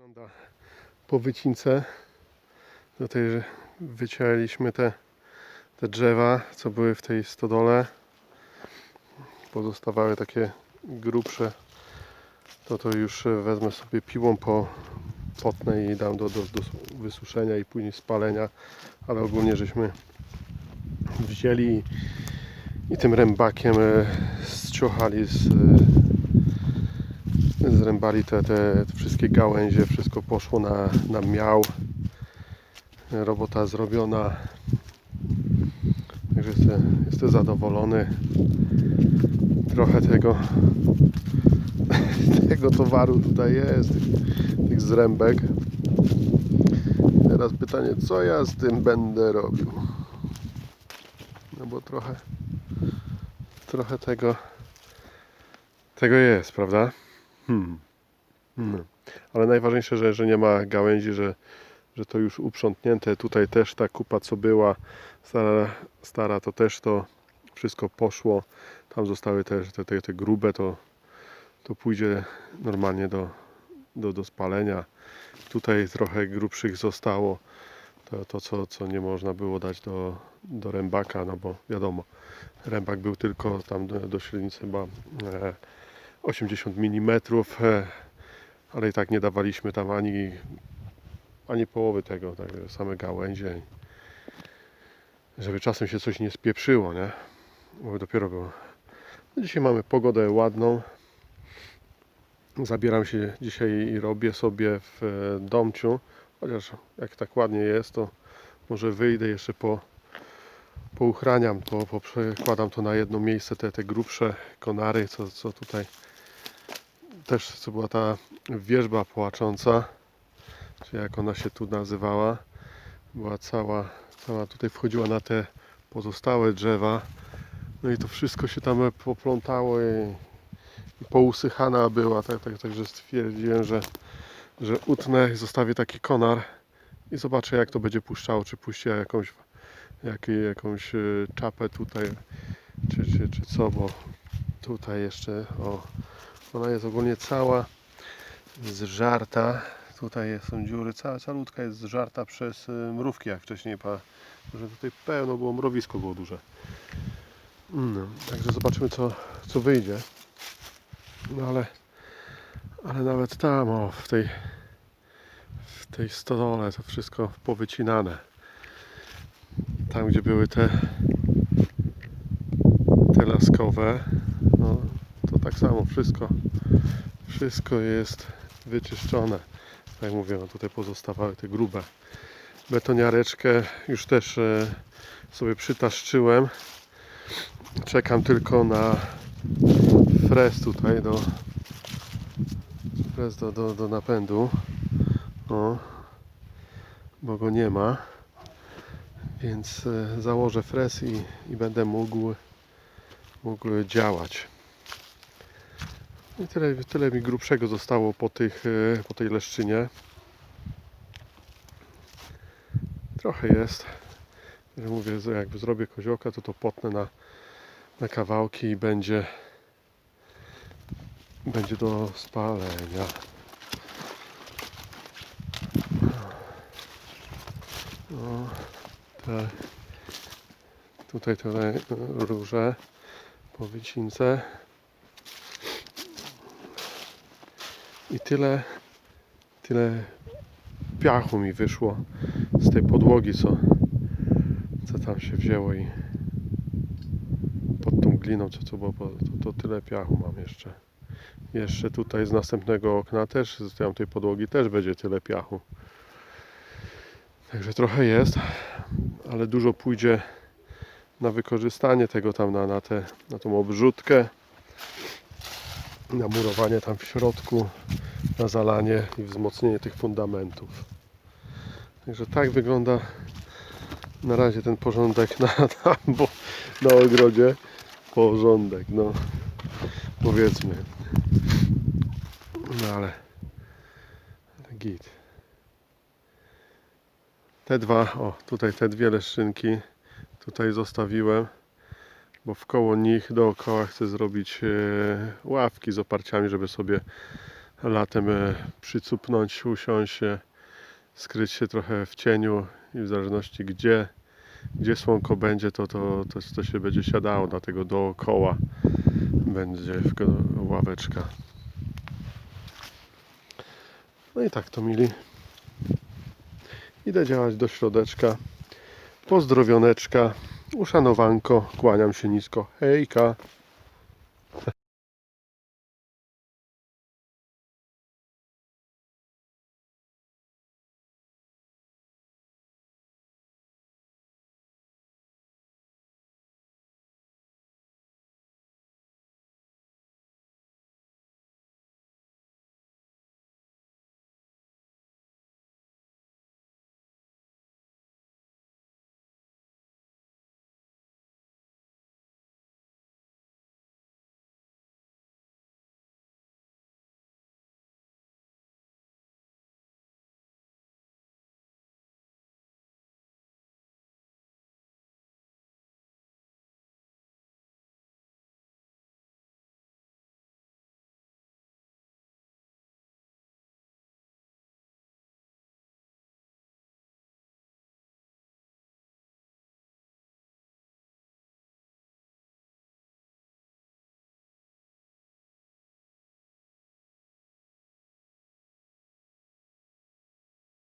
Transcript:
wygląda po wycince. Tutaj wycięliśmy te, te drzewa, co były w tej stodole. Pozostawały takie grubsze. To to już wezmę sobie piłą po potnę i dam do, do, do wysuszenia i później spalenia. Ale ogólnie żeśmy wzięli i, tym rębakiem e, zciochali z, zrębali te, te wszystkie gałęzie, wszystko poszło na, na miał. Robota zrobiona. Także jestem, jestem zadowolony. Trochę tego tego towaru tutaj jest, tych, tych zrębek. Teraz pytanie, co ja z tym będę robił? No bo trochę trochę tego tego jest, prawda? Hmm. No. Ale najważniejsze, że, że nie ma gałęzi, że, że to już uprzątnięte. Tutaj też ta kupa co była stara, stara to też to wszystko poszło. Tam zostały też te, te, te grube, to, to pójdzie normalnie do, do, do spalenia. Tutaj trochę grubszych zostało. To, to co, co nie można było dać do, do rębaka, no bo wiadomo, rębak był tylko tam do, do średnicy chyba e, 80 mm, e, ale i tak nie dawaliśmy tam ani, ani połowy tego, tak, same gałęzie, żeby czasem się coś nie spieprzyło, nie? Bo dopiero było. No dzisiaj mamy pogodę ładną. Zabieram się dzisiaj i robię sobie w e, domciu, chociaż jak tak ładnie jest, to może wyjdę jeszcze po pouchraniam to, poprzekładam to na jedno miejsce, te, te grubsze konary, co, co tutaj też co była ta wierzba płacząca, czy jak ona się tu nazywała, była cała, cała tutaj wchodziła na te pozostałe drzewa, no i to wszystko się tam poplątało i, i pousychana była, tak, tak, także stwierdziłem, że, że utnę, zostawię taki konar i zobaczę jak to będzie puszczało, czy puści jakąś, jak, jakąś e, czapę tutaj, czy, czy, czy co, bo tutaj jeszcze, o, ona jest ogólnie cała zżarta. Tutaj są dziury, cała calutka jest zżarta przez y, mrówki, jak wcześniej pa, że tutaj pełno było, mrowisko było duże. No, także zobaczymy co, co wyjdzie. No ale, ale nawet tam, o, w tej, w tej stodole to wszystko powycinane. Tam, gdzie były te, te laskowe, no, to tak samo wszystko, wszystko jest wyczyszczone. Tak mówię, no tutaj pozostawały te grube. Betoniareczkę już też e, sobie przytaszczyłem. Czekam tylko na frez tutaj do frez do, do, do napędu. O, bo go nie ma. Więc e, założę frez i, i będę mógł, mógł działać. I tyle, tyle mi grubszego zostało po, tych, e, po tej leszczynie. Trochę jest. Mówię, że jak zrobię koziołka, to to potnę na, na kawałki i będzie będzie do spalenia. No, te, tutaj te róże po wycince. I tyle, tyle piachu mi wyszło z tej podłogi, co, co tam się wzięło i pod tą gliną, co, co było, to, to tyle piachu mam jeszcze. Jeszcze tutaj z następnego okna też, z tej podłogi też będzie tyle piachu. Także trochę jest, ale dużo pójdzie na wykorzystanie tego tam na, na, te, na tą obrzutkę, na murowanie tam w środku, na zalanie i wzmocnienie tych fundamentów. Także tak wygląda na razie ten porządek na, na, bo, na ogrodzie. Porządek, no powiedzmy. No ale, git. Te dwa, o tutaj te dwie leszczynki tutaj zostawiłem, bo w koło nich dookoła chcę zrobić e, ławki z oparciami, żeby sobie latem e, przycupnąć, usiąść się, skryć się trochę w cieniu i w zależności gdzie, gdzie słonko będzie, to, to, to, to się będzie siadało, dlatego dookoła będzie ławeczka. No i tak to mili. Idę działać do środeczka. Pozdrowioneczka, uszanowanko, kłaniam się nisko. Hejka.